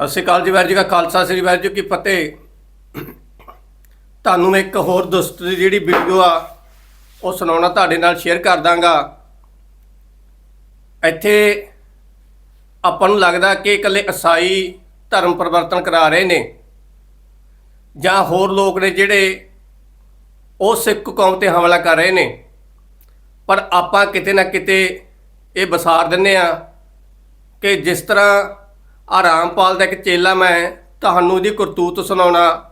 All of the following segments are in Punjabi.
ਸਤਿ ਸ਼੍ਰੀ ਅਕਾਲ ਜੀ ਵਾਹਿਗੁਰੂ ਜੀ ਕਾ ਖਾਲਸਾ ਸ੍ਰੀ ਵਾਹਿਗੁਰੂ ਜੀ ਕੀ ਫਤਿਹ ਤੁਹਾਨੂੰ ਇੱਕ ਹੋਰ ਦੋਸਤ ਦੀ ਜਿਹੜੀ ਵੀਡੀਓ ਆ, ਉਹ ਸੁਣਾਉਣਾ ਤੁਹਾਡੇ ਨਾਲ ਸ਼ੇਅਰ ਕਰ ਦਾਂਗਾ। ਇੱਥੇ ਆਪਾਂ ਨੂੰ ਲੱਗਦਾ ਕਿ ਇਕੱਲੇ ਈਸਾਈ ਧਰਮ ਪਰਿਵਰਤਨ ਕਰਾ ਰਹੇ ਨੇ। ਜਾਂ ਹੋਰ ਲੋਕ ਨੇ ਜਿਹੜੇ ਉਹ ਸਿੱਖ ਕੌਮ ਤੇ ਹਮਲਾ ਕਰ ਰਹੇ ਨੇ। ਪਰ ਆਪਾਂ ਕਿਤੇ ਨਾ ਕਿਤੇ ਇਹ ਵਿਸਾਰ ਦਿੰਨੇ ਆ ਕਿ ਜਿਸ ਤਰ੍ਹਾਂ ਆ ਰਾਮਪਾਲ ਦਾ ਇੱਕ ਚੇਲਾ ਮੈਂ ਤੁਹਾਨੂੰ ਇਹਦੀ ਕਰਤੂਤ ਸੁਣਾਉਣਾ।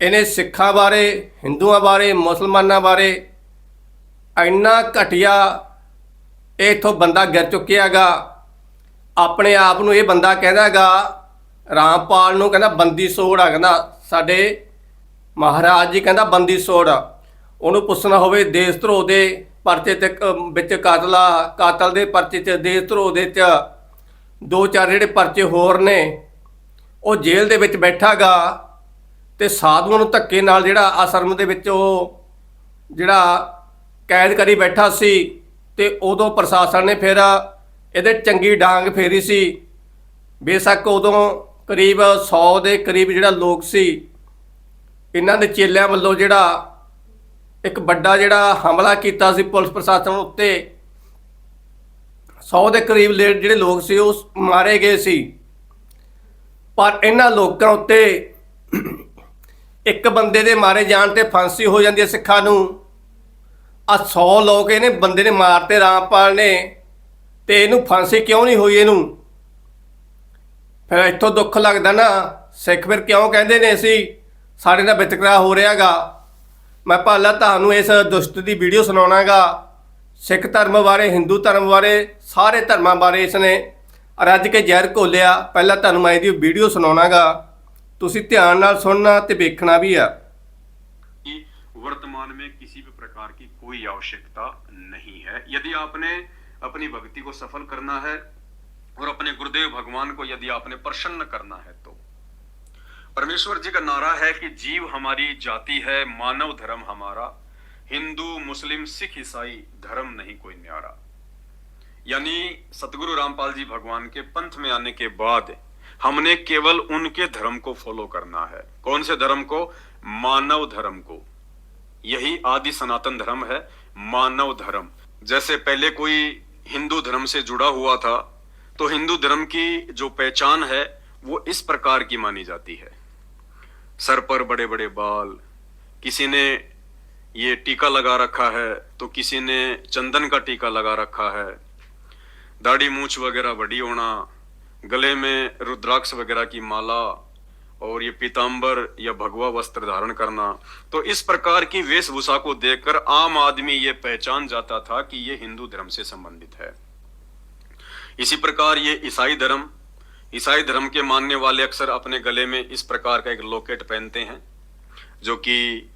ਇਹਨੇ ਸਿੱਖਾਂ ਬਾਰੇ, ਹਿੰਦੂਆਂ ਬਾਰੇ, ਮੁਸਲਮਾਨਾਂ ਬਾਰੇ ਇੰਨਾ ਘਟਿਆ ਇਹ ਇਥੋਂ ਬੰਦਾ ਗਿਰ ਚੁੱਕਿਆਗਾ ਆਪਣੇ ਆਪ ਨੂੰ ਇਹ ਬੰਦਾ ਕਹਿੰਦਾਗਾ ਰਾਮਪਾਲ ਨੂੰ ਕਹਿੰਦਾ ਬੰਦੀ ਸੋੜ ਆ, ਕਹਿੰਦਾ ਸਾਡੇ ਮਹਾਰਾਜ ਜੀ ਕਹਿੰਦਾ ਬੰਦੀ ਸੋੜ ਉਹਨੂੰ ਪੁੱਛਣਾ ਹੋਵੇ ਦੇਸ਼ ਧਰੋ ਦੇ ਪਰਚੇ ਤੇ ਕ- ਵਿੱਚ ਕਾਤਲਾ, ਕਾਤਲ ਦੇ ਪਰਚੇ ਚ ਦੇਸ਼ ਧਰੋ ਦੇ ਚ ਦੋ ਚਾਰ ਜਿਹੜੇ ਪਰਚੇ ਹੋਰ ਨੇ, ਉਹ ਜੇਲ੍ਹ ਦੇ ਵਿੱਚ ਬੈਠਾਗਾ ਤੇ ਸਾਧੂਆਂ ਨੂੰ ਧੱਕੇ ਨਾਲ ਜਿਹੜਾ ਆਸ਼ਰਮ ਦੇ ਵਿੱਚ ਉਹ ਜਿਹੜਾ ਕੈਦ ਕਰੀ ਬੈਠਾ ਸੀ ਤੇ ਉਦੋਂ ਪ੍ਰਸ਼ਾਸਨ ਨੇ ਫਿਰ ਇਹਦੇ ਚੰਗੀ ਡਾਂਗ ਫੇਰੀ ਸੀ। ਬੇਸ਼ੱਕ ਉਦੋਂ ਕਰੀਬ 100 ਦੇ ਕਰੀਬ ਜਿਹੜਾ ਲੋਕ ਸੀ, ਇਹਨਾਂ ਦੇ ਚੇਲਿਆਂ ਵੱਲੋਂ ਜਿਹੜਾ ਇੱਕ ਵੱਡਾ ਜਿਹੜਾ ਹਮਲਾ ਕੀਤਾ ਸੀ ਪੁਲਿਸ ਪ੍ਰਸ਼ਾਸਨ ਉੱਤੇ 100 ਦੇ ਕਰੀਬ ਲੇ- ਜਿਹੜੇ ਲੋਕ ਸੀ, ਉਹ ਮਾਰੇ ਗਏ ਸੀ। ਪਰ ਇਹਨਾਂ ਲੋਕਾਂ ਉੱਤੇ ਇੱਕ ਬੰਦੇ ਦੇ ਮਾਰੇ ਜਾਣ ਤੇ ਫਾਂਸੀ ਹੋ ਜਾਂਦੀ ਹੈ ਸਿੱਖਾਂ ਨੂੰ। ਆ 100 ਲੋਕ ਇਹਨੇ ਬੰਦੇ ਨੇ ਮਾਰਤੇ ਰਾਮਪਾਲ ਨੇ ਤੇ ਇਹਨੂੰ ਫਾਂਸੀ ਕਿਉਂ ਨਹੀਂ ਹੋਈ ਇਹਨੂੰ? ਫਿਰ ਇੱਥੋਂ ਦੁੱਖ ਲੱਗਦਾ ਨਾ, ਸਿੱਖ ਫਿਰ ਕਿਉਂ ਕਹਿੰਦੇ ਨੇ ਅਸੀਂ? ਸਾਡੇ ਨਾਲ ਵਿਤਕਰਾ ਹੋ ਰਿਹਾਗਾ। ਮੈਂ ਭਾਲਾ ਤੁਹਾਨੂੰ ਇਸ ਦੁਸ਼ਟ ਦੀ ਵੀਡੀਓ ਸੁਣਾਉਣਾਗਾ। ਸਿੱਖ ਧਰਮ ਬਾਰੇ ਹਿੰਦੂ ਧਰਮ ਬਾਰੇ ਸਾਰੇ ਧਰਮਾਂ ਬਾਰੇ ਇਸਨੇ ਰੱਜ ਕੇ ਜ਼ਹਿਰ ਘੋਲਿਆ ਪਹਿਲਾਂ ਤੁਹਾਨੂੰ ਮੈਂ ਇਹਦੀ ਵੀਡੀਓ ਸੁਣਾਉਣਾਗਾ ਤੁਸੀਂ ਧਿਆਨ ਨਾਲ ਸੁਣਨਾ ਤੇ ਵੇਖਣਾ ਵੀ ਆ कि वर्तमान में किसी भी प्रकार की कोई आवश्यकता नहीं है यदि आपने अपनी भक्ति को सफल करना है और अपने गुरुदेव भगवान को यदि आपने प्रसन्न करना है तो परमेश्वर जी का नारा है कि जीव हमारी जाति है मानव धर्म हमारा हिंदू, मुस्लिम, सिख, ईसाई धर्म नहीं कोई न्यारा। यानी सतगुरु रामपाल जी भगवान के पंथ में आने के बाद हमने केवल उनके धर्म को फॉलो करना है। कौन से धर्म को? मानव धर्म को। यही आदि सनातन धर्म है, मानव धर्म। जैसे पहले कोई हिंदू धर्म से जुड़ा हुआ था तो हिंदू धर्म की जो पहचान है, वो इस प्रकार की मानी जाती है। सर पर बड़े बड़े बाल, किसी ने ये टीका लगा रखा है तो किसी ने चंदन का टीका लगा रखा है। दाढ़ी मूछ वगैरह बड़ी होना, गले में रुद्राक्ष वगैरह की माला, और ये पीताम्बर या भगवा वस्त्र धारण करना। तो इस प्रकार की वेशभूषा को देखकर आम आदमी ये पहचान जाता था कि ये हिंदू धर्म से संबंधित है। इसी प्रकार ये ईसाई धर्म ईसाई धर्म के मानने वाले अक्सर अपने गले में इस प्रकार का एक लॉकेट पहनते हैं, जो कि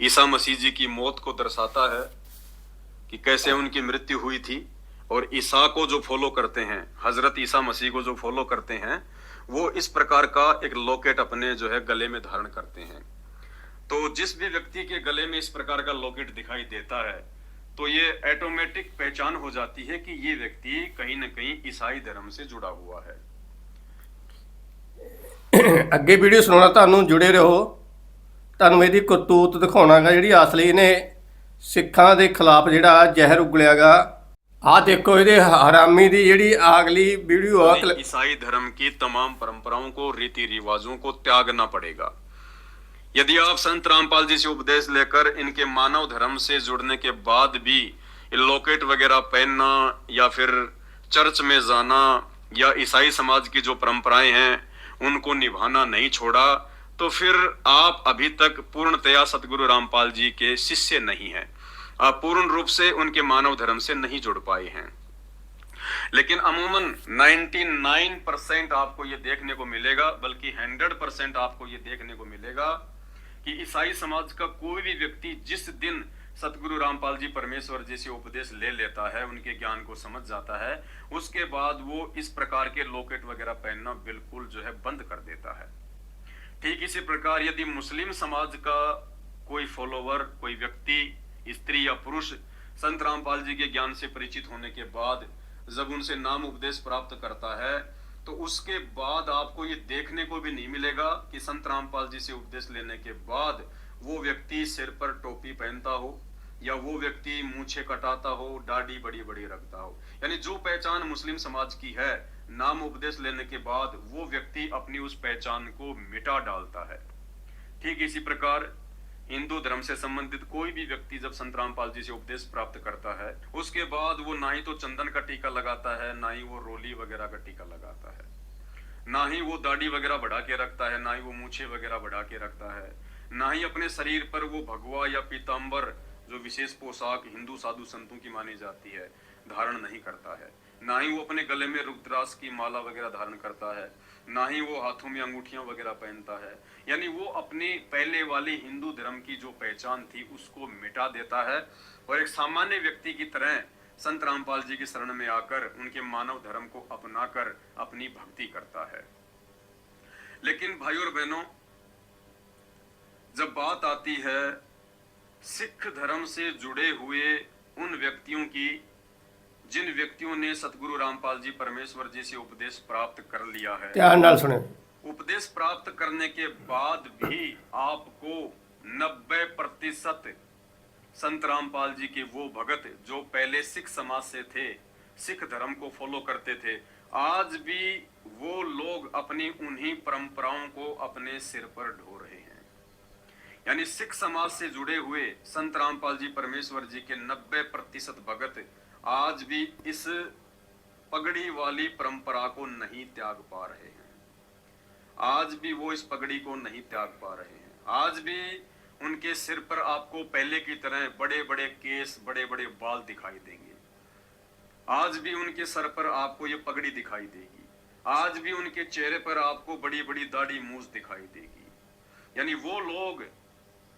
ईसा मसीह जी की मौत को दर्शाता है कि कैसे उनकी मृत्यु हुई थी और ईसा को जो फॉलो करते हैं हजरत ईसा मसीह को जो फॉलो करते हैं वो इस प्रकार का एक लॉकेट अपने जो है गले में धारण करते हैं तो जिस भी व्यक्ति के गले में इस प्रकार का लॉकेट दिखाई देता है तो ये ऑटोमेटिक पहचान हो जाती है कि ये व्यक्ति कहीं ना कहीं ईसाई धर्म से जुड़ा हुआ है ਅੱਗੇ ਵੀਡੀਓ ਸੁਣਾਉਣਾ ਤੁਹਾਨੂੰ ਜੁੜੇ ਰਹੋ ਤੁਹਾਨੂੰ ਇਹਦੀ ਕਰਤੂਤ ਦਿਖਾਉਣਾਗਾ ਜਿਹੜੀ ਅਸਲੀ ਨੇ ਸਿੱਖਾਂ ਦੇ ਖਿਲਾਫ ਜਿਹੜਾ ਜ਼ਹਿਰ ਉਗਲਿਆਗਾ ਆਹ ਦੇਖੋ ਇਹਦੇ ਹਰਾਮੀ ਦੀ ਜਿਹੜੀ ਅਗਲੀ ਵੀਡੀਓ ਆ हमें ईसाई धर्म की तमाम परंपराओं को रीति रिवाजों को त्यागना पड़ेगा यदि आप संत रामपाल जी से उपदेश लेकर इनके मानव धर्म से जुड़ने के बाद भी ये लॉकेट वगैरह पहनना या फिर चर्च में जाना या ईसाई समाज की जो परंपराएं हैं उनको निभाना नहीं छोड़ा तो फिर आप अभी तक पूर्णतया सतगुरु रामपाल जी के शिष्य नहीं हैं। आप पूर्ण रूप से उनके मानव धर्म से नहीं जुड़ पाए हैं। लेकिन अमूमन 99 परसेंट आपको ये देखने को मिलेगा, बल्कि 100 परसेंट आपको ये देखने को मिलेगा कि ईसाई समाज का कोई भी व्यक्ति जिस दिन सतगुरु रामपाल जी परमेश्वर जी से उपदेश ले लेता है, उनके ज्ञान को समझ जाता है, उसके बाद वो इस प्रकार के लोकेट वगैरह पहनना बिल्कुल जो है बंद कर देता है। ठीक इसी प्रकार यदि मुस्लिम समाज का कोई फॉलोवर कोई व्यक्ति, स्त्री या पुरुष संत रामपाल जी के ज्ञान से परिचित होने के बाद जब उनसे नाम उपदेश प्राप्त करता है तो उसके बाद आपको ये देखने को भी नहीं मिलेगा कि संत रामपाल जी से उपदेश लेने के बाद वो व्यक्ति सिर पर टोपी पहनता हो या वो व्यक्ति मूछे कटाता हो, दाढ़ी बड़ी बड़ी रखता हो। यानी जो पहचान मुस्लिम समाज की है नाम उपदेश लेने के बाद वो व्यक्ति अपनी उस पहचान को मिटा डालता है। ठीक इसी प्रकार, हिंदू धर्म से संबंधित कोई भी व्यक्ति जब संत रामपाल जी से उपदेश प्राप्त करता है, उसके बाद वो ना ही तो चंदन का टीका लगाता है, ना ही वो रोली वगैरह का टीका लगाता है। ना ही वो दाढ़ी वगैरह बढ़ा के रखता है, ना ही वो मूछे वगैरह बढ़ा के रखता है। ना ही अपने शरीर पर वो भगवा या पीताम्बर जो विशेष पोशाक हिंदू साधु संतों की मानी जाती है, धारण नहीं करता है। ना ही वो अपने गले में रुद्रास की माला वगैरह धारण करता है, ना ही वो हाथों में अंगूठियाँ वगैरह पहनता है। यानी वो अपने पहले वाले हिंदू धर्म की जो पहचान थी, उसको मिटा देता है। और एक सामान्य व्यक्ति की तरह संत रामपाल जी की शरण में आकर उनके मानव धर्म को अपनाकर अपनी भक्ति करता है। लेकिन भाई और बहनों, जब बात आती है सिख धर्म से जुड़े हुए उन व्यक्तियों की जिन व्यक्तियों ने सतगुरु रामपाल जी परमेश्वर जी से उपदेश प्राप्त कर लिया है ध्यान ना सुने। उपदेश प्राप्त करने के बाद भी आपको नब्बे प्रतिशत संत रामपाल जी के वो भगत जो पहले सिख समाज से थे सिख धर्म को फॉलो करते थे आज भी वो लोग अपनी उन्हीं परंपराओं को अपने सिर पर ढो रहे हैं। यानी सिख समाज से जुड़े हुए संत रामपाल जी परमेश्वर जी के 90 प्रतिशत भगत आज भी इस पगड़ी वाली परंपरा को नहीं त्याग पा रहे हैं। आज भी वो इस पगड़ी को नहीं त्याग पा रहे हैं। आज भी उनके सिर पर आपको पहले की तरह बड़े बड़े केस बड़े बड़े बाल दिखाई देंगे। आज भी उनके सर पर आपको ये पगड़ी दिखाई देगी। आज भी उनके चेहरे पर आपको बड़ी बड़ी दाढ़ी मूछ दिखाई देगी। यानी वो लोग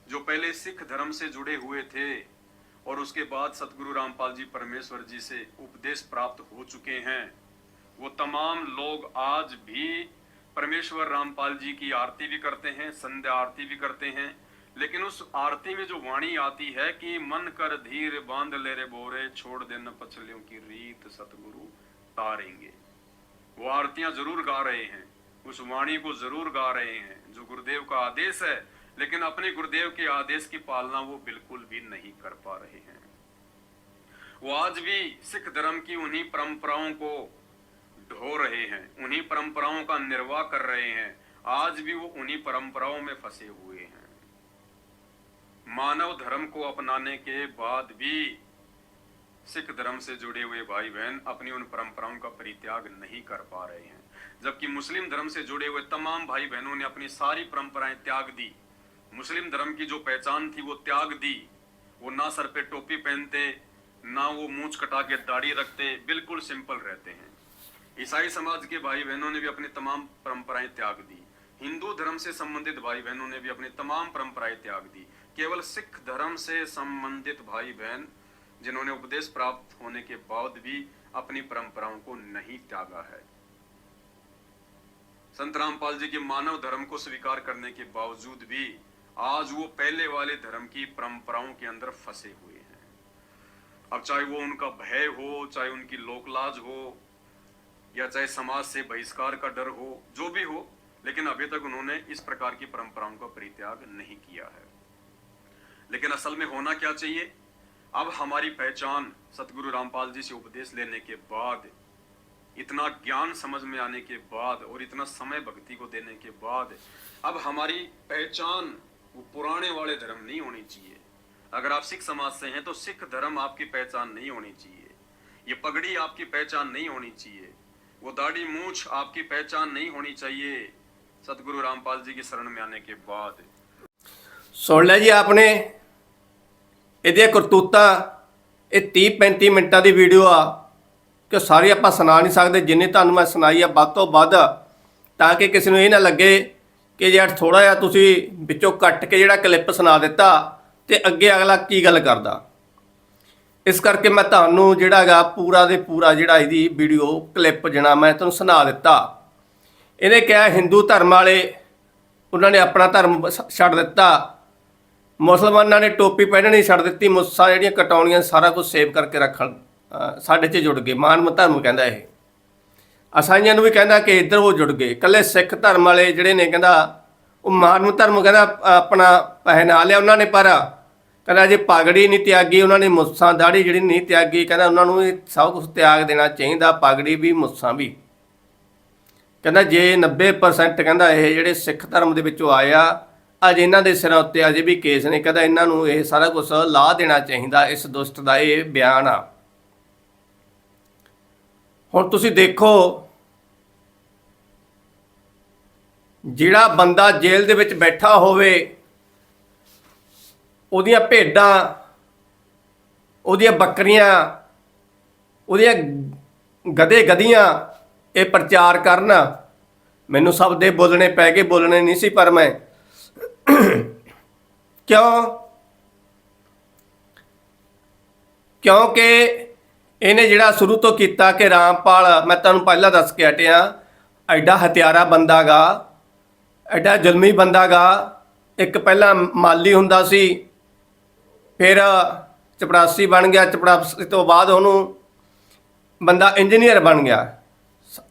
जो पहले सिख धर्म से जुड़े हुए थे और उसके बाद सतगुरु रामपाल जी परमेश्वर जी से उपदेश प्राप्त हो चुके हैं। वो तमाम लोग आज भी परमेश्वर रामपाल जी की आरती भी करते हैं, संध्या आरती भी करते हैं। लेकिन उस आरती में जो वाणी आती है कि मन कर धीर बाँध ले रे बोरे, छोड़ देना पछलियों की रीत सतगुरु तारेंगे। वो आरतियाँ ज़रूर गा रहे हैं, उस वाणी को ज़रूर गा रहे हैं। जो गुरुदेव का आदेश है लेकिन अपने गुरुदेव के आदेश की पालना वो बिल्कुल भी नहीं कर पा रहे हैं। वो आज भी सिख धर्म की उन्हीं परंपराओं को ढो रहे हैं, उन्हीं परंपराओं का निर्वाह कर रहे हैं। आज भी वो उन्हीं परंपराओं में फंसे हुए हैं। मानव धर्म को अपनाने के बाद भी सिख धर्म से जुड़े हुए भाई बहन अपनी उन परंपराओं का परित्याग नहीं कर पा रहे हैं। जबकि मुस्लिम धर्म से जुड़े हुए तमाम भाई बहनों ने अपनी सारी परंपराएँ त्याग दी। मुस्लिम धर्म की जो पहचान थी, वो त्याग दी। वो ना सर पे टोपी पहनते, ना वो मूछ कटा के दाढ़ी रखते, बिल्कुल सिंपल रहते हैं। ईसाई समाज के भाई बहनों ने भी अपनी तमाम परंपराएँ त्याग दी। हिंदू धर्म से संबंधित भाई बहनों ने भी अपनी तमाम परंपराएँ त्याग दी। केवल सिख धर्म से संबंधित भाई बहन जिन्होंने उपदेश प्राप्त होने के बाद भी अपनी परंपराओं को नहीं त्यागा है। संत रामपाल जी के मानव धर्म को स्वीकार करने के बावजूद भी आज वो पहले वाले धर्म की परंपराओं के अंदर फंसे हुए हैं। अब चाहे वो उनका भय हो, चाहे उनकी लोकलाज हो, या चाहे समाज से बहिष्कार का डर हो, जो भी हो, लेकिन अभी तक उन्होंने इस प्रकार की परंपराओं का परित्याग नहीं किया है। लेकिन असल में होना क्या चाहिए? अब हमारी पहचान सतगुरु रामपाल जी से उपदेश लेने के बाद, इतना ज्ञान समझ में आने के बाद और इतना समय भक्ति को देने के बाद, अब हमारी पहचान वो पुराने वाले धर्म नहीं होनी चाहिए अगर आप सिख समाज से हैं तो सिख धर्म आपकी पहचान नहीं होनी चाहिए ये पगड़ी आपकी पहचान नहीं होनी चाहिए वो दाढ़ी मूछ आपकी पहचान नहीं होनी चाहिए सतगुरु रामपाल जी की शरण में आने के बाद ਸੁਣ ਲਿਆ ਜੀ ਆਪਨੇ ਇਹਦੀਆਂ ਕਰਤੂਤਾਂ ਇਹ 30 35 ਮਿੰਟਾਂ ਦੀ ਵੀਡੀਓ ਆ ਕਿ ਸਾਰੀ ਆਪਾਂ ਸੁਣਾ ਨਹੀਂ ਸਕਦੇ ਜਿੰਨੇ ਤੁਹਾਨੂੰ ਮੈਂ ਸੁਣਾਈ ਆ ਵੱਧ ਤੋਂ ਵੱਧ ਤਾਂ ਕਿ ਕਿਸੇ ਨੂੰ ਇਹ ਨਾ ਲੱਗੇ ਕਿ ਯਾਰ ਥੋੜਾ ਜਿਹਾ ਤੁਸੀਂ ਵਿੱਚੋਂ ਕੱਟ ਕੇ ਜਿਹੜਾ ਕਲਿੱਪ ਸੁਣਾ ਦਿੱਤਾ ਤੇ ਅੱਗੇ ਅਗਲਾ ਕੀ ਗੱਲ ਕਰਦਾ? ਇਸ ਕਰਕੇ ਮੈਂ ਤੁਹਾਨੂੰ ਜਿਹੜਾ ਹੈਗਾ ਪੂਰਾ ਦੇ ਪੂਰਾ ਜਿਹੜਾ ਇਹਦੀ ਵੀਡੀਓ ਕਲਿੱਪ ਜਣਾ ਮੈਂ ਤੁਹਾਨੂੰ ਸੁਣਾ ਦਿੱਤਾ। ਇਹਨੇ ਕਿਹਾ ਹਿੰਦੂ ਧਰਮ ਵਾਲੇ, ਉਹਨਾਂ ਨੇ ਆਪਣਾ ਧਰਮ ਸ- ਛੱਡ ਦਿੱਤਾ। ਮੁਸਲਮਾਨਾਂ ਨੇ ਟੋਪੀ ਪਹਿਨਣੀ ਛੱਡ ਦਿੱਤੀ, ਮੁੱਸਾ ਜਿਹੜੀਆਂ ਕਟਾਉਣੀਆਂ ਸਾਰਾ ਕੁਝ ਸੇਵ ਕਰਕੇ ਰੱਖਣ। ਸਾਡੇ 'ਚ ਜੁੜ ਗਏ ਮਾਨਵ ਧਰਮ ਕਹਿੰਦਾ ਇਹ। ਅਸਾਈਆਂ ਨੂੰ ਵੀ ਕਹਿੰਦਾ ਕਿ ਇੱਧਰ ਉਹ ਜੁੜ ਗਏ। ਕੱਲੇ ਸਿੱਖ ਧਰਮ ਵਾਲੇ ਜਿਹੜੇ ਨੇ ਕਹਿੰਦਾ, ਉਹ ਮਾਨਵ ਧਰਮ ਕਹਿੰਦਾ, ਆਪਣਾ ਪਹਿਨਾ ਲਿਆ ਉਹਨਾਂ ਨੇ, ਪਰ ਕਹਿੰਦਾ ਜੇ ਪਾਗੜੀ ਨਹੀਂ ਤਿਆਗੀ, ਉਹਨਾਂ ਨੇ ਮੁੱਸਾਂ ਦਾੜੀ ਜਿਹੜੀ ਨਹੀਂ ਤਿਆਗੀ, ਕਹਿੰਦਾ ਉਹਨਾਂ ਨੂੰ ਇਹ ਸਭ ਕੁਝ ਤਿਆਗ ਦੇਣਾ ਚਾਹੀਦਾ, ਪਾਗੜੀ ਵੀ, ਮੁੱਸਾਂ ਵੀ। ਕਹਿੰਦਾ ਜੇ 90% ਕਹਿੰਦਾ ਇਹ ਜਿਹੜੇ ਸਿੱਖ ਧਰਮ ਦੇ ਵਿੱਚੋਂ ਆਏ ਆ, ਅੱਜ ਇਹਨਾਂ ਦੇ ਸਿਰਾਂ ਉੱਤੇ ਅਜੇ ਵੀ ਕੇਸ ਨੇ, ਕਹਿੰਦਾ ਇਹਨਾਂ ਨੂੰ ਇਹ ਸਾਰਾ ਕੁਝ ਲਾ ਦੇਣਾ ਚਾਹੀਦਾ, ਇਸ ਦੁਸ਼ਟ ਦਾ ਇਹ ਬਿਆਨ ਆ। ਹੁਣ ਤੁਸੀਂ ਦੇਖੋ, ਜਿਹੜਾ ਬੰਦਾ ਜੇਲ੍ਹ ਦੇ ਵਿੱਚ ਬੈਠਾ ਹੋਵੇ, ਉਹਦੀਆਂ ਭੇਡਾਂ, ਉਹਦੀਆਂ ਬੱਕਰੀਆਂ, ਉਹਦੀਆਂ ਗਧੇ ਗਧੀਆਂ ਇਹ ਪ੍ਰਚਾਰ ਕਰਨ। ਮੈਨੂੰ ਸਭ ਦੇ ਬੋਲਣੇ ਪੈ ਗਏ, ਬੋਲਣੇ ਨਹੀਂ ਸੀ ਪਰ ਮੈਂ। ਕਿਉਂ? ਕਿਉਂਕਿ ਇਹਨੇ ਜਿਹੜਾ ਸ਼ੁਰੂ ਤੋਂ ਕੀਤਾ ਕਿ ਰਾਮਪਾਲ, ਮੈਂ ਤੁਹਾਨੂੰ ਪਹਿਲਾਂ ਦੱਸ ਕੇ ਹਟਿਆ, ਐਡਾ ਹਥਿਆਰਾ ਬੰਦਾਗਾ, ਐਡਾ ਜ਼ੁਲਮੀ ਬੰਦਾਗਾ, ਇੱਕ ਪਹਿਲਾਂ ਮਾਲੀ ਹੁੰਦਾ ਸੀ, ਫਿਰ ਚਪੜਾਸੀ ਬਣ ਗਿਆ, ਚਪੜਾਸੀ ਤੋਂ ਬਾਅਦ ਉਹਨੂੰ ਬੰਦਾ ਇੰਜੀਨੀਅਰ ਬਣ ਗਿਆ।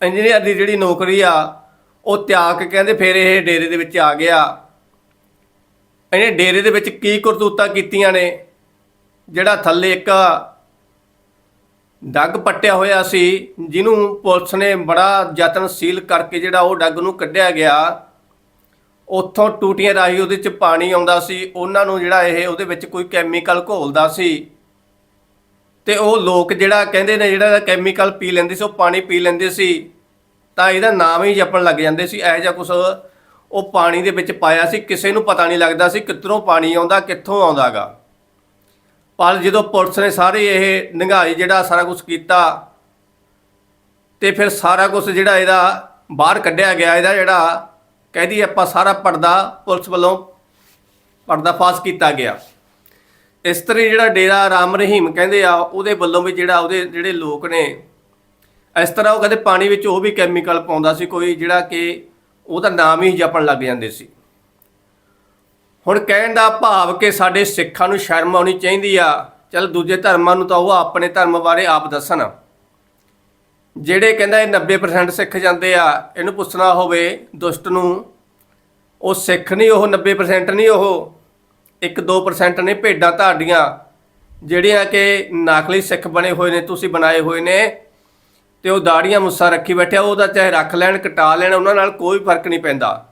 ਇੰਜੀਨੀਅਰ ਦੀ ਜਿਹੜੀ ਨੌਕਰੀ ਆ, ਉਹ ਤਿਆਗ ਕੇ ਕਹਿੰਦੇ ਫਿਰ ਇਹ ਡੇਰੇ ਦੇ ਵਿੱਚ ਆ ਗਿਆ। ਇਹਨੇ ਡੇਰੇ ਦੇ ਵਿੱਚ ਕੀ ਕਰਤੂਤਾਂ ਕੀਤੀਆਂ ਨੇ, ਜਿਹੜਾ ਥੱਲੇ ਇੱਕ ਡੱਗ ਪੱਟਿਆ ਹੋਇਆ ਸੀ, ਜਿਹਨੂੰ ਪੁਲਿਸ ਨੇ ਬੜਾ ਯਤਨਸ਼ੀਲ ਕਰਕੇ ਜਿਹੜਾ ਉਹ ਡੱਗ ਨੂੰ ਕੱਢਿਆ ਗਿਆ। ਉੱਥੋਂ ਟੂਟੀਆਂ ਰਾਹੀਂ ਉਹਦੇ ਚ ਪਾਣੀ ਆਉਂਦਾ ਸੀ, ਉਹਨਾਂ ਨੂੰ ਜਿਹੜਾ ਇਹ ਉਹਦੇ ਵਿੱਚ ਕੋਈ ਕੈਮੀਕਲ ਘੋਲਦਾ ਸੀ। ਤੇ ਉਹ ਲੋਕ ਜਿਹੜਾ ਕਹਿੰਦੇ ਨੇ, ਜਿਹੜਾ ਕੈਮੀਕਲ ਪੀ ਲੈਂਦੇ ਸੀ, ਉਹ ਪਾਣੀ ਪੀ ਲੈਂਦੇ ਸੀ, ਤਾਂ ਇਹਦਾ ਨਾਮ ਹੀ ਜਪਣ ਲੱਗ ਜਾਂਦੇ ਸੀ, ਇਹੋ ਜਿਹਾ ਕੁਝ ਉਹ ਪਾਣੀ ਦੇ ਵਿੱਚ ਪਾਇਆ ਸੀ, ਕਿਸੇ ਨੂੰ ਪਤਾ ਨਹੀਂ ਲੱਗਦਾ ਸੀ ਕਿੱਧਰੋਂ ਪਾਣੀ ਆਉਂਦਾ, ਕਿੱਥੋਂ ਆਉਂਦਾਗਾ। ਪਰ ਜਦੋਂ ਪੁਲਿਸ ਨੇ ਸਾਰੇ ਇਹ ਨਿਗਾਈ ਜਿਹੜਾ ਸਾਰਾ ਕੁਝ ਕੀਤਾ, ਤੇ ਫਿਰ ਸਾਰਾ ਕੁਝ ਜਿਹੜਾ ਇਹਦਾ ਬਾਹਰ ਕੱਢਿਆ ਗਿਆ, ਇਹਦਾ ਜਿਹੜਾ ਕਹਿੰਦੀ ਆਪਾਂ ਸਾਰਾ ਪਰਦਾ ਪੁਲਿਸ ਵੱਲੋਂ ਪਰਦਾ ਫਾਸ ਕੀਤਾ ਗਿਆ। ਇਸ ਤਰ੍ਹਾਂ ਹੀ ਜਿਹੜਾ ਡੇਰਾ ਰਾਮ ਰਹੀਮ ਕਹਿੰਦੇ ਆ, ਉਹਦੇ ਵੱਲੋਂ ਵੀ ਜਿਹੜਾ ਉਹਦੇ ਜਿਹੜੇ ਲੋਕ ਨੇ, ਇਸ ਤਰ੍ਹਾਂ ਉਹ ਕਹਿੰਦੇ ਪਾਣੀ ਵਿੱਚ ਉਹ ਵੀ ਕੈਮੀਕਲ ਪਾਉਂਦਾ ਸੀ, ਕੋਈ ਜਿਹੜਾ ਕਿ ਉਹਦਾ ਨਾਮ ਹੀ ਜਪਣ ਲੱਗ ਜਾਂਦੇ ਸੀ। ਹੁਣ ਕਹਿਣ ਦਾ ਭਾਵ ਕਿ ਸਾਡੇ ਸਿੱਖਾਂ ਨੂੰ ਸ਼ਰਮ ਆਉਣੀ ਚਾਹੀਦੀ ਆ। ਚਲ ਦੂਜੇ ਧਰਮਾਂ ਨੂੰ ਤਾਂ ਉਹ ਆਪਣੇ ਧਰਮ ਬਾਰੇ ਆਪ ਦੱਸਣ। ਜਿਹੜੇ ਕਹਿੰਦਾ ਇਹ 90% ਸਿੱਖ ਜਾਂਦੇ ਆ, ਇਹਨੂੰ ਪੁੱਛਣਾ ਹੋਵੇ ਦੁਸ਼ਟ ਨੂੰ, ਉਹ ਸਿੱਖ ਨਹੀਂ, ਉਹ 90% ਨਹੀਂ ਉਹ। 1-2% ਨੇ ਭੇਡਾਂ ਤੁਹਾਡੀਆਂ, ਜਿਹੜੀਆਂ ਕਿ ਨਾਖਲੀ ਸਿੱਖ ਬਣੇ ਹੋਏ ਨੇ, ਤੁਸੀਂ ਬਣਾਏ ਹੋਏ ਨੇ, ਤੇ ਉਹ ਦਾੜੀਆਂ ਮੁੱਸਾ ਰੱਖੀ ਬੈਠਿਆ ਉਹਦਾ ਚਾਹੇ ਰੱਖ ਲੈਣ ਕਟਾ ਲੈਣ, ਉਹਨਾਂ ਨਾਲ ਕੋਈ ਫ਼ਰਕ ਨਹੀਂ ਪੈਂਦਾ।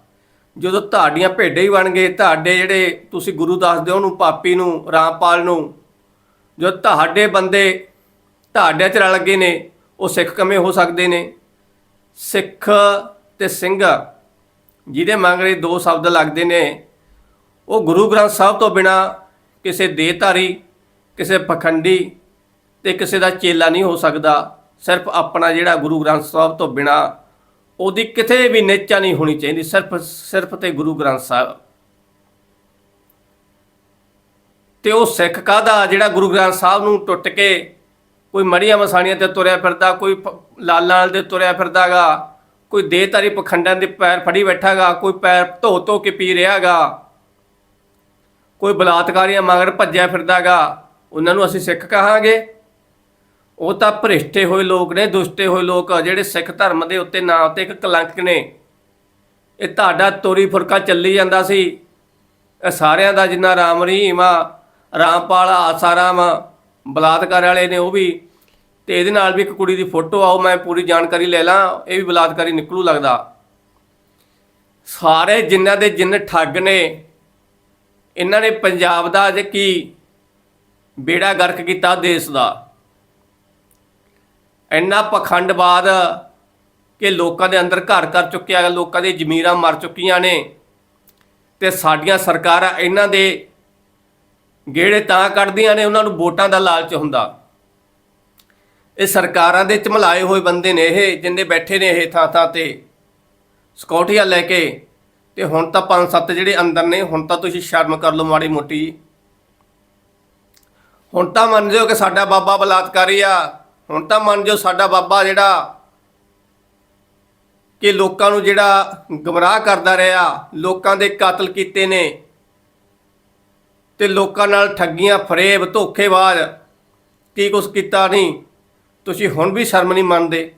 ਜਦੋਂ ਤੁਹਾਡੀਆਂ ਭੇਡੇ ਹੀ ਬਣ ਗਏ, ਤੁਹਾਡੇ ਜਿਹੜੇ ਤੁਸੀਂ ਗੁਰੂ ਦੱਸਦੇ ਹੋ, ਉਹਨੂੰ ਪਾਪੀ ਨੂੰ, ਰਾਮਪਾਲ ਨੂੰ ਜੋ ਤੁਹਾਡੇ ਬੰਦੇ ਤੁਹਾਡੇ ਚ ਰਲ ਗਏ ਨੇ, ਉਹ ਸਿੱਖ ਕਿਵੇਂ ਹੋ ਸਕਦੇ ਨੇ? ਸਿੱਖ ਤੇ ਸਿੰਘ ਜਿਹਦੇ ਮੰਗਰੇ ਦੋ ਸ਼ਬਦ ਲੱਗਦੇ ਨੇ, ਉਹ ਗੁਰੂ ਗ੍ਰੰਥ ਸਾਹਿਬ ਤੋਂ ਬਿਨਾ ਕਿਸੇ ਦੇਹਧਾਰੀ, ਕਿਸੇ ਪਖੰਡੀ ਤੇ ਕਿਸੇ ਦਾ ਚੇਲਾ ਨਹੀਂ ਹੋ ਸਕਦਾ। ਸਿਰਫ ਆਪਣਾ ਜਿਹੜਾ ਗੁਰੂ ਗ੍ਰੰਥ ਸਾਹਿਬ ਤੋਂ ਬਿਨਾ ਉਹਦੀ ਕਿਤੇ ਵੀ ਨੇਚਾ ਨਹੀਂ ਹੋਣੀ ਚਾਹੀਦੀ, ਸਿਰਫ ਸਿਰਫ ਤੇ ਗੁਰੂ ਗ੍ਰੰਥ ਸਾਹਿਬ। ਤੇ ਉਹ ਸਿੱਖ ਕਾਹਦਾ? ਜਿਹੜਾ ਗੁਰੂ ਗ੍ਰੰਥ ਸਾਹਿਬ ਨੂੰ ਟੁੱਟ ਕੇ ਕੋਈ ਮੜੀਆਂ ਮਸਾਣੀਆਂ ਤੇ ਤੁਰਿਆ ਫਿਰਦਾ, ਕੋਈ ਲਾਲਾਂ ਨਾਲ ਦੇ ਤੁਰਿਆ ਫਿਰਦਾਗਾ, ਕੋਈ ਦੇਹਧਾਰੀ ਪਖੰਡਾਂ ਦੇ ਪੈਰ ਫੜੀ ਬੈਠਾਗਾ, ਕੋਈ ਪੈਰ ਧੋ ਧੋ ਕੇ ਪੀ ਰਿਹਾਗਾ, ਕੋਈ ਬਲਾਤਕਾਰੀਆਂ ਮਗਰ ਭੱਜਿਆ ਫਿਰਦਾਗਾ, ਉਹਨਾਂ ਨੂੰ ਅਸੀਂ ਸਿੱਖ ਕਹਾਂਗੇ। ਉਹ ਤਾਂ ਭ੍ਰਿਸ਼ਟੇ ਹੋਏ ਲੋਕ ਨੇ ਦੁਸ਼ਟੇ ਹੋਏ ਲੋਕ ਆ, ਜਿਹੜੇ ਸਿੱਖ ਧਰਮ ਦੇ ਉੱਤੇ ਨਾਂ ਤੇ ਇੱਕ ਕਲੰਕ ਨੇ। ਇਹ ਤੁਹਾਡਾ ਤੋਰੀ ਫੁਰਕਾ ਚੱਲੀ ਜਾਂਦਾ ਸੀ। ਇਹ ਸਾਰਿਆਂ ਦਾ ਜਿੰਨਾ ਰਾਮ ਰਹੀਮ ਆ ਰਾਮਪਾਲ ਆਸਾਰਾਮ ਬਲਾਤਕਾਰ ਵਾਲੇ ਨੇ ਉਹ ਵੀ। ਤੇ ਇਹਦੇ ਨਾਲ ਵੀ ਇੱਕ ਕੁੜੀ ਦੀ ਫੋਟੋ ਆਓ ਮੈਂ ਪੂਰੀ ਜਾਣਕਾਰੀ ਲੈ ਲਾਂ ਇਹ ਵੀ ਬਲਾਤਕਾਰੀ ਨਿਕਲੂ ਲੱਗਦਾ। ਸਾਰੇ ਜਿਨ੍ਹਾਂ ਦੇ ਜਿੰਨ ਠੱਗ ਨੇ ਇਹਨਾਂ ਨੇ ਪੰਜਾਬ ਦਾ ਅੱਜ ਕੀ ਬੇੜਾ ਗਰਕ ਕੀਤਾ ਦੇਸ਼ ਦਾ। ਇੰਨਾ ਪਖੰਡਵਾਦ ਕਿ ਲੋਕਾਂ ਦੇ ਅੰਦਰ ਘਰ ਕਰ ਚੁੱਕਿਆ ਹੈ ਲੋਕਾਂ ਦੀ ਜ਼ਮੀਰਾਂ ਮਰ ਚੁੱਕੀਆਂ ਨੇ ਤੇ ਸਾਡੀਆਂ ਸਰਕਾਰਾਂ ਇਹਨਾਂ ਦੇ ਗੇੜੇ ਤਾਂ ਕੱਢਦੀਆਂ ਨੇ, ਉਹਨਾਂ ਨੂੰ ਵੋਟਾਂ ਦਾ ਲਾਲਚ ਹੁੰਦਾ। ਇਹ ਸਰਕਾਰਾਂ ਦੇ ਝਮਲਾਏ ਹੋਏ ਬੰਦੇ ਨੇ ਇਹ, ਜਿੰਨੇ ਬੈਠੇ ਨੇ ਇਹ ਥਾਂ ਥਾਂ ਤੇ ਸਕਿਉਰਟੀਆਂ ਲੈ ਕੇ, ਤੇ ਹੁਣ ਤਾਂ ਪੰਜ ਸੱਤ ਜਿਹੜੇ ਅੰਦਰ ਨੇ, ਹੁਣ ਤਾਂ ਤੁਸੀਂ ਸ਼ਰਮ ਕਰ ਲਓ ਮਾੜੀ ਮੋਟੀ। ਹੁਣ ਤਾਂ ਮੰਨ ਜਿਓ ਕਿ ਸਾਡਾ ਬਾਬਾ ਬਲਾਤਕਾਰੀ ਆ ਹੁਣ ਤਾਂ ਮੰਨ ਜੋ ਸਾਡਾ ਬਾਬਾ ਜਿਹੜਾ ਕਿ ਲੋਕਾਂ ਨੂੰ ਜਿਹੜਾ ਗਮਰਾਹ ਕਰਦਾ ਰਿਹਾ, ਲੋਕਾਂ ਦੇ ਕਤਲ ਕੀਤੇ ਨੇ ਤੇ ਲੋਕਾਂ ਨਾਲ ਠੱਗੀਆਂ, ਫਰੇਬ, ਧੋਖੇਬਾਜ਼, ਕੀ ਕੁਛ ਕੀਤਾ ਨਹੀਂ, ਤੁਸੀਂ ਹੁਣ ਵੀ ਸ਼ਰਮ ਨਹੀਂ ਮੰਨਦੇ।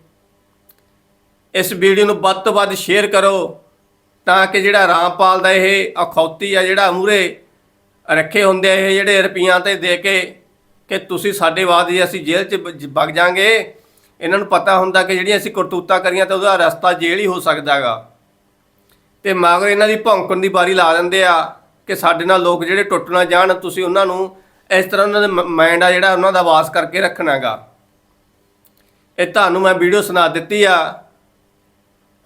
ਇਸ ਵੀਡੀਓ ਨੂੰ ਵੱਧ ਤੋਂ ਵੱਧ ਸ਼ੇਅਰ ਕਰੋ ਤਾਂ ਕਿ ਜਿਹੜਾ ਰਾਮਪਾਲ ਦਾ ਇਹ ਅਖੌਤੀ ਆ, ਜਿਹੜਾ ਮੂਰੇ ਰੱਖੇ ਹੁੰਦੇ ਇਹ ਜਿਹੜੇ ਰੁਪਈਆਂ ਤੇ ਦੇ ਕੇ ਕਿ ਤੁਸੀਂ ਸਾਡੇ ਬਾਅਦ ਜੇ ਅਸੀਂ ਜੇਲ੍ਹ 'ਚ ਬ- ਵਗ ਜਾਾਂਗੇ, ਇਹਨਾਂ ਨੂੰ ਪਤਾ ਹੁੰਦਾ ਕਿ ਜਿਹੜੀਆਂ ਅਸੀਂ ਕਰਤੂਤਾਂ ਕਰੀਆਂ ਤਾਂ ਉਹਦਾ ਰਸਤਾ ਜੇਲ੍ਹ ਹੀ ਹੋ ਸਕਦਾਗਾ ਤੇ ਮਗਰ ਇਹਨਾਂ ਦੀ ਭੌਂਕਣ ਦੀ ਬਾਰੀ ਲਾ ਦਿੰਦੇ ਆ ਕਿ ਸਾਡੇ ਨਾਲ ਲੋਕ ਜਿਹੜੇ ਟੁੱਟ ਨਾ ਜਾਣ, ਤੁਸੀਂ ਉਹਨਾਂ ਨੂੰ ਇਸ ਤਰ੍ਹਾਂ ਉਹਨਾਂ ਦੇ ਮਾਈਂਡ ਆ ਜਿਹੜਾ ਉਹਨਾਂ ਦਾ ਵਾਸ ਕਰਕੇ ਰੱਖਣਾਗਾ ਇਹ ਤੁਹਾਨੂੰ ਮੈਂ ਵੀਡੀਓ ਸੁਣਾ ਦਿੱਤੀ ਆ।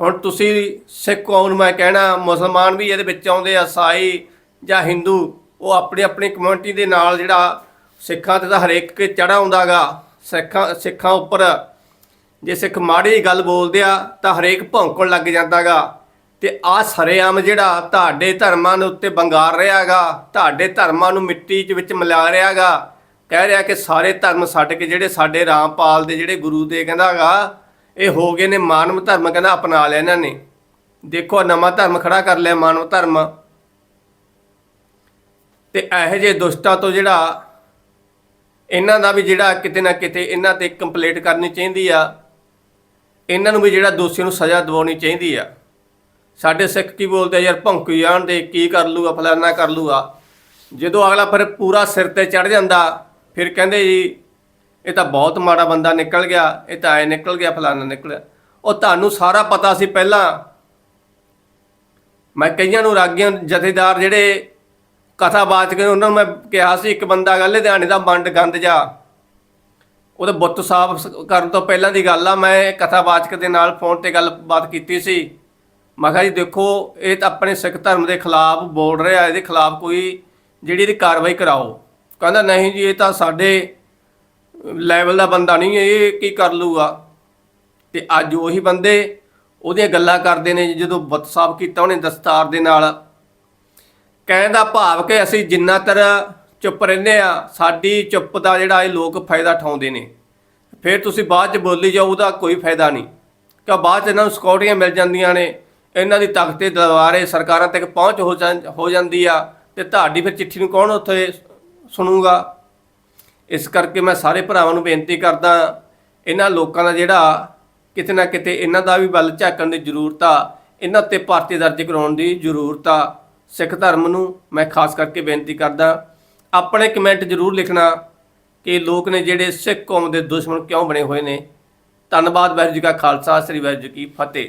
ਹੁਣ ਤੁਸੀਂ ਸਿੱਖ ਕੌਮ ਨੂੰ ਮੈਂ ਕਹਿਣਾ, ਮੁਸਲਮਾਨ ਵੀ ਇਹਦੇ ਵਿੱਚ ਆਉਂਦੇ ਆ, ਸਾਈ ਜਾਂ ਹਿੰਦੂ, ਉਹ ਆਪਣੀ ਆਪਣੀ ਕਮਿਊਨਿਟੀ ਦੇ ਨਾਲ ਜਿਹੜਾ ਸਿੱਖਾਂ ਤੇ ਤਾਂ ਹਰੇਕ ਕੇ ਚੜਾ ਹੁੰਦਾਗਾ। ਸਿੱਖਾਂ ਸਿੱਖਾਂ ਉੱਪਰ ਜੇ ਸਿੱਖ ਮਾੜੀ ਗੱਲ ਬੋਲਦੇ ਆ, ਤਾਂ ਹਰੇਕ ਭੌਂਕਣ ਲੱਗ ਜਾਂਦਾਗਾ। ਤੇ ਆ ਸਰੇਆਮ ਜਿਹੜਾ ਤੁਹਾਡੇ ਧਰਮਾਂ ਦੇ ਉੱਤੇ ਬੰਗਾਰ ਰਿਹਾਗਾ, ਤੁਹਾਡੇ ਧਰਮਾਂ ਨੂੰ ਮਿੱਟੀ 'ਚ ਵਿੱਚ ਮਿਲਾ ਰਿਹਾਗਾ। ਕਹਿ ਰਿਹਾ ਕਿ ਸਾਰੇ ਧਰਮ ਛੱਡ ਕੇ ਜਿਹੜੇ ਸਾਡੇ ਰਾਮਪਾਲ ਦੇ ਜਿਹੜੇ ਗੁਰੂ ਦੇ ਕਹਿੰਦਾਗਾ, ਇਹ ਹੋ ਗਏ ਨੇ ਮਾਨਵ ਧਰਮ, ਕਹਿੰਦਾ ਅਪਣਾ ਲਿਆ ਇਹਨਾਂ ਨੇ। ਦੇਖੋ ਨਵਾਂ ਧਰਮ ਖੜਾ ਕਰ ਲਿਆ ਮਾਨਵ ਧਰਮ। ਤੇ ਇਹੋ ਜਿਹੇ ਦੁਸ਼ਟਾਂ ਤੋਂ ਜਿਹੜਾ ਇਹਨਾਂ ਦਾ ਵੀ ਜਿਹੜਾ ਕਿਤੇ ਨਾ ਕਿਤੇ ਇਹਨਾਂ ਤੇ ਕੰਪਲੀਟ ਕਰਨੀ ਚਾਹੀਦੀ ਆ। ਇਹਨਾਂ ਨੂੰ ਵੀ ਜਿਹੜਾ ਦੋਸ਼ੀ ਨੂੰ ਸਜ਼ਾ ਦਿਵਾਉਣੀ ਚਾਹੀਦੀ ਆ। ਸਾਡੇ ਸਿੱਖ ਕੀ ਬੋਲਦੇ ਯਾਰ, ਭੌਂਕੀ ਜਾਣ ਦੇ, ਕੀ ਕਰ ਲੂਗਾ, ਫਲਾਨਾ ਕਰ ਲੂਗਾ। ਜਦੋਂ ਅਗਲਾ ਫਿਰ ਪੂਰਾ ਸਿਰ ਤੇ ਚੜ ਜਾਂਦਾ, ਫਿਰ ਕਹਿੰਦੇ ਜੀ, ਇਹ ਤਾਂ ਬਹੁਤ ਮਾੜਾ ਬੰਦਾ ਨਿਕਲ ਗਿਆ, ਇਹ ਤਾਂ ਐ ਨਿਕਲ ਗਿਆ, ਫਲਾਨਾ ਨਿਕਲਿਆ ਉਹ ਤੁਹਾਨੂੰ ਸਾਰਾ ਪਤਾ ਸੀ ਪਹਿਲਾਂ। ਮੈਂ ਕਈਆਂ ਨੂੰ ਰਾਗੀਆਂ ਜਥੇਦਾਰ ਜਿਹੜੇ ਕਥਾਵਾਚਕ ਨੇ ਉਹਨਾਂ ਨੂੰ ਮੈਂ ਕਿਹਾ ਸੀ, ਇੱਕ ਬੰਦਾ ਗੱਲ ਲੁਧਿਆਣੇ ਦਾ ਮੰਡ ਗੰਦ ਜਾ। ਉਹਦੇ ਬੁੱਤ ਸਾਫ਼ ਕਰਨ ਤੋਂ ਪਹਿਲਾਂ ਦੀ ਗੱਲ ਆ, ਮੈਂ ਕਥਾਵਾਚਕ ਦੇ ਨਾਲ ਫੋਨ ਤੇ ਗੱਲਬਾਤ ਕੀਤੀ ਸੀ। ਮੈਂ ਕਿਹਾ ਜੀ, ਦੇਖੋ, ਇਹ ਤਾਂ ਆਪਣੇ ਸਿੱਖ ਧਰਮ ਦੇ ਖਿਲਾਫ ਬੋਲ ਰਿਹਾ, ਇਹਦੇ ਖਿਲਾਫ ਕੋਈ ਜਿਹੜੀ ਇਹਦੀ ਕਾਰਵਾਈ ਕਰਾਓ। ਕਹਿੰਦਾ, ਨਹੀਂ ਜੀ, ਇਹ ਤਾਂ ਸਾਡੇ ਲੈਵਲ ਦਾ ਬੰਦਾ ਨਹੀਂ, ਇਹ ਕੀ ਕਰ ਲੂਗਾ ਤੇ ਅੱਜ ਉਹੀ ਬੰਦੇ ਉਹਦੀਆਂ ਗੱਲਾਂ ਕਰਦੇ ਨੇ, ਜਦੋਂ ਬੁੱਤ ਸਾਫ਼ ਕੀਤਾ ਉਹਨੇ ਦਸਤਾਰ ਦੇ ਨਾਲ। ਕਹਿਣ ਦਾ ਭਾਵ ਕਿ ਅਸੀਂ ਜਿੰਨਾ ਤਰ ਚੁੱਪ ਰਹਿੰਦੇ ਆ ਸਾਡੀ ਚੁੱਪ ਦਾ ਜਿਹੜਾ ਇਹ ਲੋਕ ਫਾਇਦਾ ਠਾਉਂਦੇ ਨੇ। ਫਿਰ ਤੁਸੀਂ ਬਾਅਦ ਚ ਬੋਲੀ ਜਾਓ, ਉਹਦਾ ਕੋਈ ਫਾਇਦਾ ਨਹੀਂ। ਕਿ ਬਾਅਦ ਚ ਇਹਨਾਂ ਨੂੰ ਸਿਕਿਉਰਟੀਆਂ ਮਿਲ ਜਾਂਦੀਆਂ ਨੇ, ਇਹਨਾਂ ਦੀ ਤਖਤੇ ਦਰਬਾਰੇ ਸਰਕਾਰਾਂ ਤੱਕ ਪਹੁੰਚ ਹੋ ਜਾਂ- ਹੋ ਜਾਂਦੀ ਆ ਤੇ ਤੁਹਾਡੀ ਫਿਰ ਚਿੱਠੀ ਨੂੰ ਕੌਣ ਉੱਥੇ ਸੁਣੂਗਾ? ਇਸ ਕਰਕੇ ਮੈਂ ਸਾਰੇ ਭਰਾਵਾਂ ਨੂੰ ਬੇਨਤੀ ਕਰਦਾ, ਇਹਨਾਂ ਲੋਕਾਂ ਦਾ ਜਿਹੜਾ ਕਿਤੇ ਨਾ ਕਿਤੇ ਇਹਨਾਂ ਦਾ ਵੀ ਵੱਲ ਝਾਕਣ ਦੀ ਜ਼ਰੂਰਤ ਆ, ਇਹਨਾਂ ਤੇ ਭਾਰਤੀ ਦਰਜ ਕਰਾਉਣ ਦੀ ਜ਼ਰੂਰਤ ਆ। ਸਿੱਖ ਧਰਮ ਨੂੰ ਮੈਂ ਖਾਸ ਕਰਕੇ ਬੇਨਤੀ ਕਰਦਾ, ਆਪਣੇ ਕਮੈਂਟ ਜ਼ਰੂਰ ਲਿਖਣਾ ਕਿ ਲੋਕ ਨੇ ਜਿਹੜੇ ਸਿੱਖ ਕੌਮ ਦੇ ਦੁਸ਼ਮਣ ਕਿਉਂ ਬਣੇ ਹੋਏ ਨੇ। ਧੰਨਵਾਦ ਵਾਹਿਗੁਰੂ ਜੀ ਕਾ ਖਾਲਸਾ, ਸ੍ਰੀ ਵਾਹਿਗੁਰੂ ਜੀ ਕੀ ਫਤਿਹ।